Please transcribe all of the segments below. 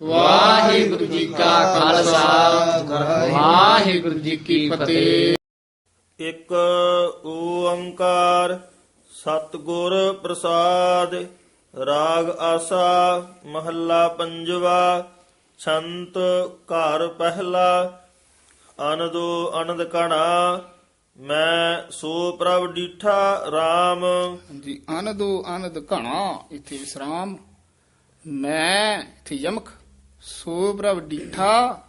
ਵਾਹਿਗੁਰੂ ਜੀ ਕਾ ਖਾਲਸਾ। ਵਾਹਿਗੁਰੂ ਜੀ ਕੀ ਫਤਿਹ। ਇੱਕ ਓੰਕਾਰ ਸਤਿਗੁਰ ਪ੍ਰਸਾਦ ਰਾਗ ਆਸਾ ਮਹੱਲਾ ਪੰਜਵਾ ਛੰਤ ਘਰ ਪਹਿਲਾ ਅਨਦੋ ਅਨੰਦ ਕਣਾ ਮੈਂ ਸੋ ਪ੍ਰਭ ਡੀਠਾ RAM ਜੀ ਅਨਦੋ ਅਨਦ ਘਣਾ ਇੱਥੇ ਵਿਸਰਾਮ ਮੈਂ ਇੱਥੇ ਯਮਕ। ਸੋ ਪ੍ਰਭ ਡੀਠਾ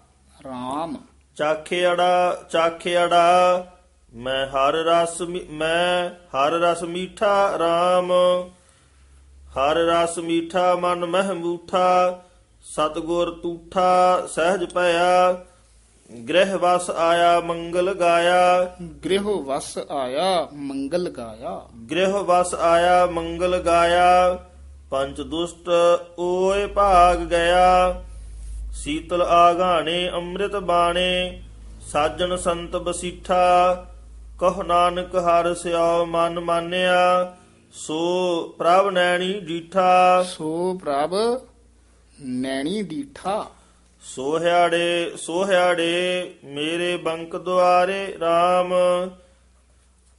RAM ਚਾਖਿਆੜਾ ਚਾਖਿਆੜਾ ਮੈਂ ਹਰ ਰਸ ਮੀ- ਮੈਂ ਹਰ ਰਸ ਮੀਠਾ RAM ਹਰ ਰਸ ਮੀਠਾ ਮਨ ਮਹਿਮੂਠਾ ਸਤਗੁਰ ਤੂਠਾ ਸਹਿਜ ਭਇਆ। ਗ੍ਰਹਿ ਵਸ ਆਇਆ ਮੰਗਲ ਗਾਇਆ। ਗ੍ਰਹਿ ਵਸ ਆਇਆ ਮੰਗਲ ਗਾਇਆ। ਗ੍ਰਹਿ ਵਸ ਆਇਆ ਮੰਗਲ ਗਾਇਆ। ਪੰਚ ਦੁਸ਼ਟ ਓਏ ਭਾਗ ਗਿਆ। ਸੀਤਲ ਆਗਾਣੇ ਅੰਮ੍ਰਿਤ ਬਾਣੇ ਸਾਜਣ ਸੰਤ ਬਸੀਠਾ ਕਹ ਨਾਨਕ ਹਰ ਸਿਓ ਮਨ ਮਾਨਿਆ ਸੋ ਪ੍ਰਭ ਨੈਣੀ ਡੀਠਾ। ਸੋ ਪ੍ਰਭ ਨੈਣੀ ਡੀਠਾ। ਸੋਹਿਆੜੇ ਸੋਹਿਆੜੇ ਮੇਰੇ ਬੰਕ ਦੁਆਰੇ RAM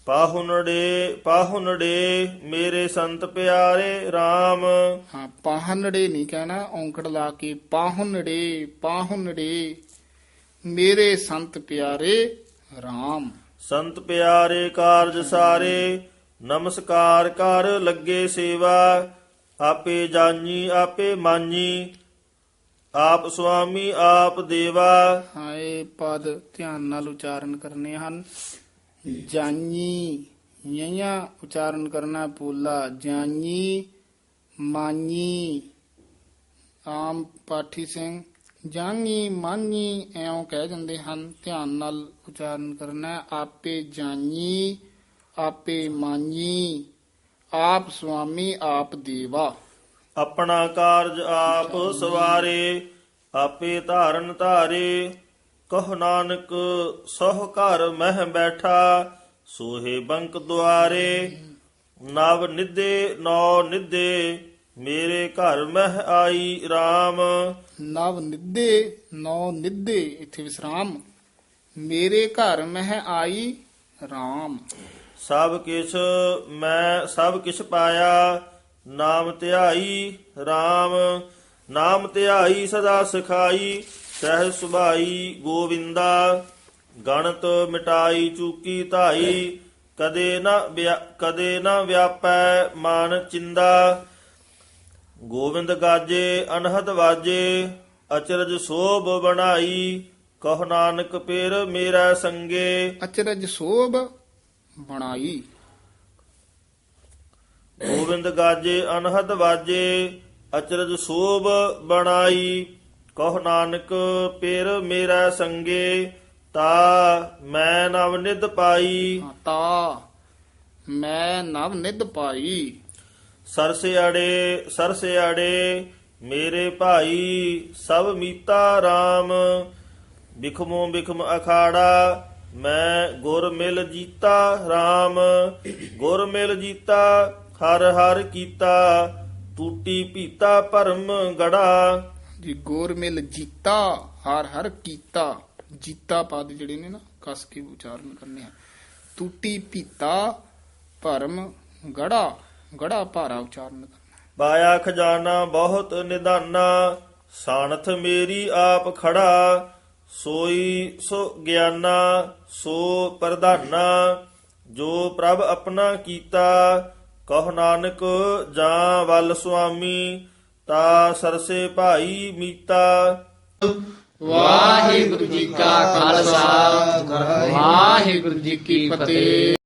ਪਾਹੁਨੜੇ ਪਾਹੁਨੜੇ ਮੇਰੇ ਸੰਤ ਪਿਆਰੇ RAM ਹਾਂ ਪਾਹਨੜੇ ਨਹੀਂ ਕਹਿਣਾ ਔਂਕੜ ਲਾ ਕੇ ਪਾਹੁਨੜੇ ਪਾਹੁਨੜੇ ਮੇਰੇ ਸੰਤ ਪਿਆਰੇ RAM ਸੰਤ ਪਿਆਰੇ ਕਾਰਜ ਸਾਰੇ ਨਮਸਕਾਰ ਕਰ ਲੱਗੇ ਸੇਵਾ। ਆਪੇ ਜਾਨੀ ਆਪੇ ਮਾਨੀ ਆਪ ਸੁਆਮੀ ਆਪ ਦੇਵਾ। ਹਾਂ ਇਹ ਪਦ ਧਿਆਨ ਨਾਲ ਉਚਾਰਨ ਕਰਨੇ ਹਨ। ਜਾਨੀ ਯਿਆਂ ਉਚਾਰਨ ਕਰਨਾ ਪੋਲਾ ਜਾਨੀ, ਮਾਨੀ, ਆਮ ਪਾਠੀ ਸਿੰਘ, ਜਾਨੀ, ਮਾਨੀ ਐਉਂ ਕਹਿ ਜਾਂਦੇ ਹਨ, ਧਿਆਨ ਨਾਲ ਉਚਾਰਨ ਕਰਨਾ, ਆਪੇ ਜਾਨੀ, ਆਪੇ ਮਾਨੀ, ਆਪ ਸੁਆਮੀ, ਆਪ ਦੇਵਾ। ਆਪਣਾ ਕਾਰਜ ਆਪ ਸਵਾਰੇ, ਆਪੇ ਧਾਰਨ ਧਾਰੇ ਕਹ ਨਾਨਕ ਸਹ ਘਰ ਮਹਿ ਬੈਠਾ ਸੋਹੇ ਬੰਕ ਦੁਆਰੇ। ਨਵ ਨਿਧੇ ਨੌ ਨਿਧੇ ਮੇਰੇ ਘਰ ਮਹਿ ਆਈ RAM ਨਵ ਨਿੱਦੇ ਨੌ ਨਿੱਦੇ ਇੱਥੇ ਵਿਸਰਾਮ। ਮੇਰੇ ਘਰ ਮਹਿ ਆਈ RAM ਸਭ ਕਿਛ ਮੈਂ ਸਭ ਕਿਛ ਪਾਇਆ ਨਾਮ ਧਿਆਈ RAM ਨਾਮ ਧਿਆਈ ਸਦਾ ਸਿਖਾਈ ਸਹਿ ਸੁਭਾਈ ਗੋਵਿੰਦਾ ਗਣਤ ਮਿਟਾਈ ਚੂਕੀ ਧਾਈ ਕਦੇ ਨਾ ਕਦੇ ਨਾ ਵਿਆਪੈ ਮਨ ਚਿੰਦਾ। ਗੋਵਿੰਦ ਗਾਜੇ ਅਨਹਦ ਵਾਜੇ ਅਚਰਜ ਸੋਭ ਬਣਾਈ ਕਹ ਨਾਨਕ ਪੇਰ ਮੇਰਾ ਸੰਗੇ। ਅਚਰਜ ਸੋਭ ਬਣਾਈ। ਗੋਬਿੰਦ ਗਾਜੇ ਅਨਹਦ ਵਾਜੇ ਅਚਰਜ ਸੋਭ ਬਣਾਈ। ਕਹ ਨਾਨਕ ਪੇਰ ਮੇਰਾ ਸੰਗੇ ਤਾ ਮੈਂ ਨਵ ਨਿਧ ਪਾਈ। ਤਾ ਮੈਂ ਨਵ ਨਿਧ ਪਾਈ। ਸਰਸੇ ਅੜੇ ਸਰਸੇ ਅੜੇ ਮੇਰੇ ਭਾਈ ਸਭ ਮੀਤਾ RAM ਬਿਖਮੋ ਬਿਖਮ ਅਖਾੜਾ ਮੈਂ ਗੁਰ ਮਿਲ ਜੀਤਾ RAM ਗੁਰ ਮਿਲ ਜੀਤਾ ਹਰ ਹਰ ਕੀਤਾ ਟੂਟੀ ਪੀਤਾ ਭਰਮ ਗੜਾ। ਜੀ, ਗੋਰ ਮਿਲ ਜੀਤਾ, ਹਰ ਹਰ ਕੀਤਾ। ਜੀਤਾ ਪਦ ਜਿਹੜੇ ਨੇ ਨਾ, ਕਸ ਕੇ ਉਚਾਰਨ ਕਰਨੇ ਆ। ਟੂਟੀ ਪੀਤਾ ਭਰਮ ਗੜਾ। ਗੜਾ ਭਾਰਾ ਉਚਾਰਨ ਕਰਨਾ। ਪਾਇਆ ਖਜ਼ਾਨਾ ਬਹੁਤ ਨਿਦਾਨਾ ਸਾਨਥ ਮੇਰੀ ਆਪ ਖੜਾ। ਸੋਈ ਸੋ ਗਿਆਨਾ, ਸੋ ਪ੍ਰਧਾਨਾ। ਜੋ ਪ੍ਰਭ ਆਪਣਾ ਕੀਤਾ, ਕਹ ਨਾਨਕ ਜਾਂ ਵੱਲ ਸੁਆਮੀ। ਤਾ ਸਰਸੇ ਭਾਈ ਮੀਤਾ। ਵਾਹਿਗੁਰੂ ਜੀ ਕਾ ਖਾਲਸਾ ਵਾਹਿਗੁਰੂ ਜੀ ਕੀ ਫਤਿਹ।